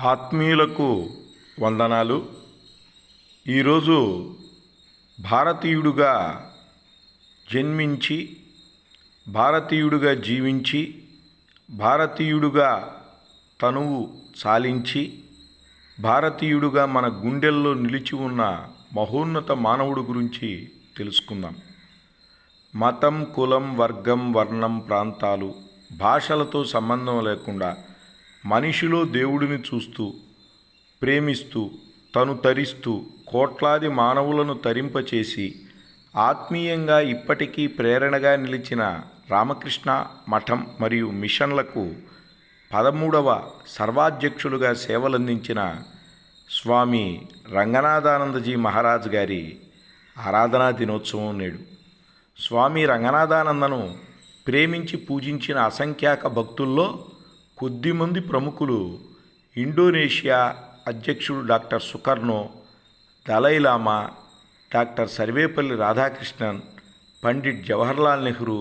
ఆత్మీయులకు వందనాలు. ఈరోజు భారతీయుడుగా జన్మించి భారతీయుడుగా జీవించి భారతీయుడుగా తనువు చాలించి భారతీయుడుగా మన గుండెల్లో నిలిచి ఉన్న మహోన్నత మానవుడు గురించి తెలుసుకుందాం. మతం కులం వర్గం వర్ణం ప్రాంతాలు భాషలతో సంబంధం లేకుండా మనిషిలో దేవుడిని చూస్తూ ప్రేమిస్తూ తను తరిస్తూ కోట్లాది మానవులను తరింపచేసి ఆత్మీయంగా ఇప్పటికీ ప్రేరణగా నిలిచిన రామకృష్ణ మఠం మరియు మిషన్లకు పదమూడవ సర్వాధ్యక్షులుగా సేవలందించిన స్వామి రంగనాథానందజీ మహారాజ్ గారి ఆరాధనా దినోత్సవం నేడు. స్వామి రంగనాథానందను ప్రేమించి పూజించిన అసంఖ్యాక భక్తుల్లో కొద్దిమంది ప్రముఖులు ఇండోనేషియా అధ్యక్షుడు doctor Sukarno Dalai Lama doctor Sarvepalli Radhakrishnan Pandit Jawaharlal Nehru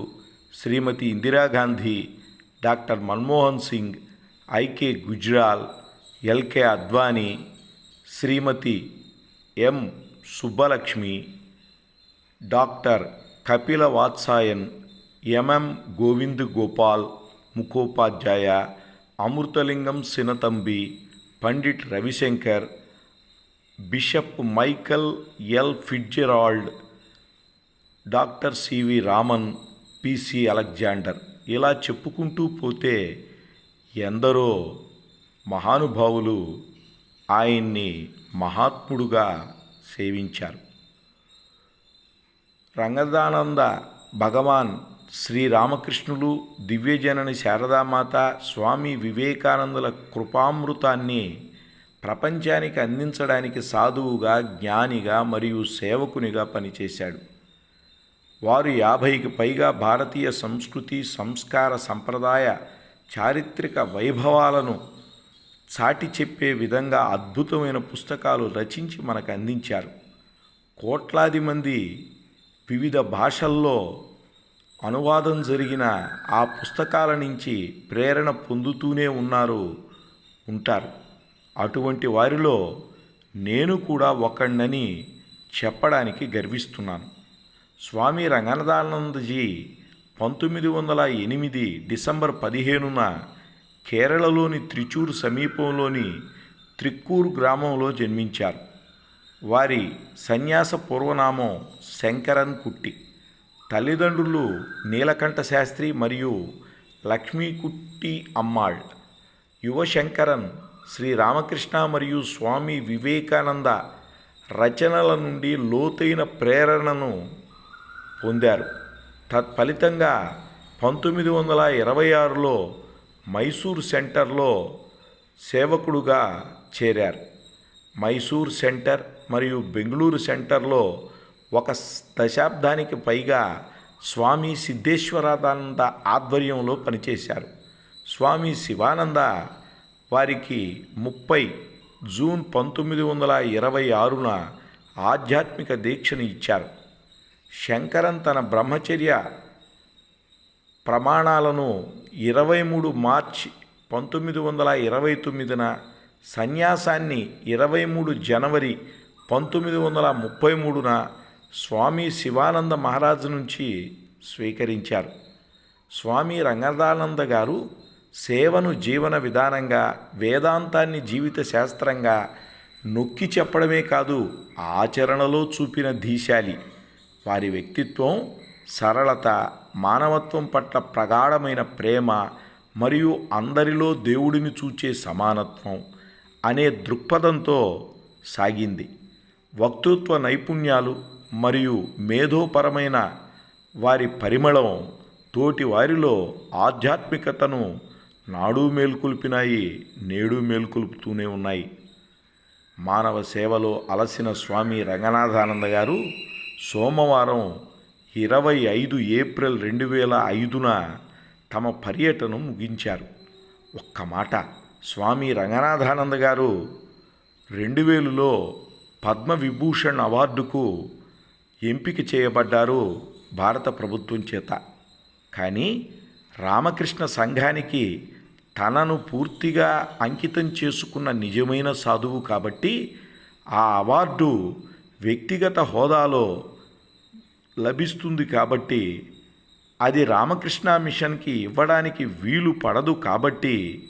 Shrimati Indira Gandhi doctor Manmohan Singh I K Gujral L K Advani Shrimati M Subbalakshmi doctor Kapila Vatsyayan M M Govind Gopal Mukhopadhyay Amritalingam Sinnathamby Pandit Ravi Shankar bishop Michael L Fitzgerald doctor C V Raman P C Alexander. ఇలా చెప్పుకుంటూ పోతే ఎందరో మహానుభావులు ఆయన్ని మహాత్ముడుగా సేవించారు. రంగదానంద భగవాన్ శ్రీరామకృష్ణులు దివ్యజనని శారదామాత స్వామి వివేకానందుల కృపామృతాన్ని ప్రపంచానికి అందించడానికి సాధువుగా జ్ఞానిగా మరియు సేవకునిగా పనిచేశాడు. వారు యాభైకి పైగా భారతీయ సంస్కృతి సంస్కార సంప్రదాయ చారిత్రక వైభవాలను చాటి చెప్పే విధంగా అద్భుతమైన పుస్తకాలు రచించి మనకు అందించారు. కోట్లాది మంది వివిధ భాషల్లో అనువాదం జరిగిన ఆ పుస్తకాల నుంచి ప్రేరణ పొందుతూనే ఉన్నారు ఉంటారు. అటువంటి వారిలో నేను కూడా ఒకణ్ణని చెప్పడానికి గర్విస్తున్నాను. స్వామి రంగనదానందజీ పంతొమ్మిది వందల ఎనిమిది డిసెంబర్ పదిహేనున కేరళలోని త్రిచూర్ సమీపంలోని త్రిక్కూరు గ్రామంలో జన్మించారు. వారి సన్యాస పూర్వనామం శంకరన్ కుట్టి. తల్లిదండ్రులు నీలకంఠ శాస్త్రి మరియు లక్ష్మీకుట్టి అమ్మాళ్ యువశంకరన్ శ్రీ రామకృష్ణ మరియు స్వామి వివేకానంద రచనల నుండి లోతైన ప్రేరణను పొందారు. తత్ఫలితంగా పంతొమ్మిది వందల ఇరవై ఆరులో మైసూర్ సెంటర్లో సేవకుడుగా చేరారు. మైసూర్ సెంటర్ మరియు బెంగళూరు సెంటర్లో ఒక దశాబ్దానికి పైగా స్వామి సిద్ధేశ్వరానంద ఆధ్వర్యంలో పనిచేశారు. స్వామి శివానంద వారికి ముప్పై జూన్ పంతొమ్మిది వందల ఇరవై ఆరున ఆధ్యాత్మిక దీక్షను ఇచ్చారు. శంకరన్ తన బ్రహ్మచర్య ప్రమాణాలను ఇరవై మూడు మార్చి పంతొమ్మిది వందల ఇరవై తొమ్మిదిన సన్యాసాన్ని ఇరవై మూడు జనవరి పంతొమ్మిది వందల ముప్పై మూడున స్వామి శివానంద మహారాజు నుంచి స్వీకరించారు. స్వామి రంగదానంద గారు సేవను జీవన విధానంగా వేదాంతాన్ని జీవిత శాస్త్రంగా నొక్కి చెప్పడమే కాదు ఆచరణలో చూపిన ధీశాలి. వారి వ్యక్తిత్వం సరళత మానవత్వం పట్ల ప్రగాఢమైన ప్రేమ మరియు అందరిలో దేవుడిని చూచే సమానత్వం అనే దృక్పథంతో సాగింది. వక్తృత్వ నైపుణ్యాలు మరియు మేధోపరమైన వారి పరిమళం తోటి వారిలో ఆధ్యాత్మికతను నాడు మేల్కొల్పినాయి నేడు మేల్కొల్పుతూనే ఉన్నాయి. మానవ సేవలో అలసిన స్వామి రంగనాథానంద గారు సోమవారం ఇరవై ఐదు ఏప్రిల్ రెండు వేల ఐదున తమ పర్యటన ముగించారు. ఒక్క మాట స్వామి రంగనాథానంద గారు రెండు వేలులో పద్మవిభూషణ్ అవార్డుకు ఎంపిక చేయబడ్డారు భారత ప్రభుత్వం చేత. కానీ రామకృష్ణ సంఘానికి తనను పూర్తిగా అంకితం చేసుకున్న నిజమైన సాధువు కాబట్టి ఆ అవార్డు వ్యక్తిగత హోదాలో లభిస్తుంది కాబట్టి అది రామకృష్ణ మిషన్కి ఇవ్వడానికి వీలు పడదు కాబట్టి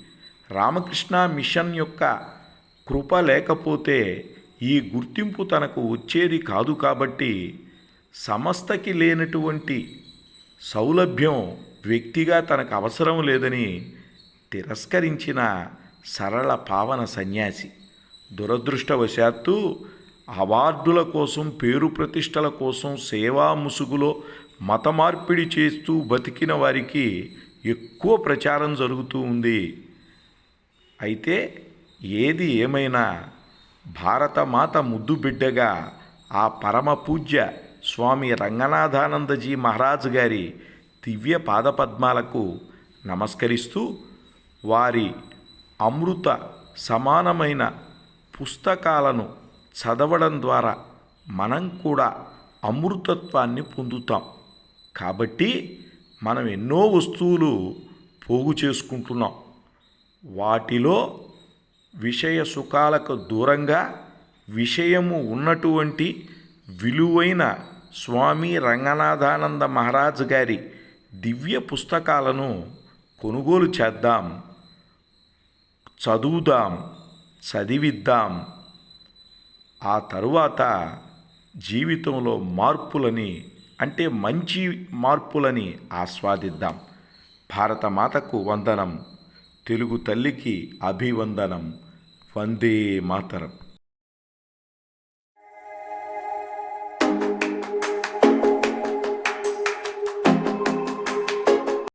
రామకృష్ణ మిషన్ యొక్క కృప లేకపోతే ఈ గుర్తింపు తనకు వచ్చేది కాదు కాబట్టి సమస్తకి లేనటువంటి సౌలభ్యం వ్యక్తిగా తనకు అవసరం లేదని తిరస్కరించిన సరళ పావన సన్యాసి. దురదృష్టవశాత్తు అవార్డుల కోసం పేరు ప్రతిష్టల కోసం సేవా ముసుగులో మత మార్పిడి చేస్తూ బతికిన వారికి ఎక్కువ ప్రచారం జరుగుతూ ఉంది. అయితే ఏది ఏమైనా భారతమాత ముద్దు బిడ్డగా ఆ పరమ పూజ్య స్వామి రంగనాథానందజీ మహారాజ్ గారి దివ్య పాదపద్మాలకు నమస్కరిస్తూ వారి అమృత సమానమైన పుస్తకాలను చదవడం ద్వారా మనం కూడా అమృతత్వాన్ని పొందుతాం. కాబట్టి మనం ఎన్నో వస్తువులు పోగు చేసుకుంటున్నాం. వాటిలో విషయ సుఖాలకు దూరంగా విషయము ఉన్నటువంటి విలువైన స్వామి రంగనాథానంద మహారాజ్ గారి దివ్య పుస్తకాలను కొనుగోలు చేద్దాం చదువుదాం చదివిద్దాం. ఆ తరువాత జీవితంలో మార్పులని అంటే మంచి మార్పులని ఆస్వాదిద్దాం. భారతమాతకు వందనం. తెలుగు తల్లికి అభివందనం. వందే మాతరం.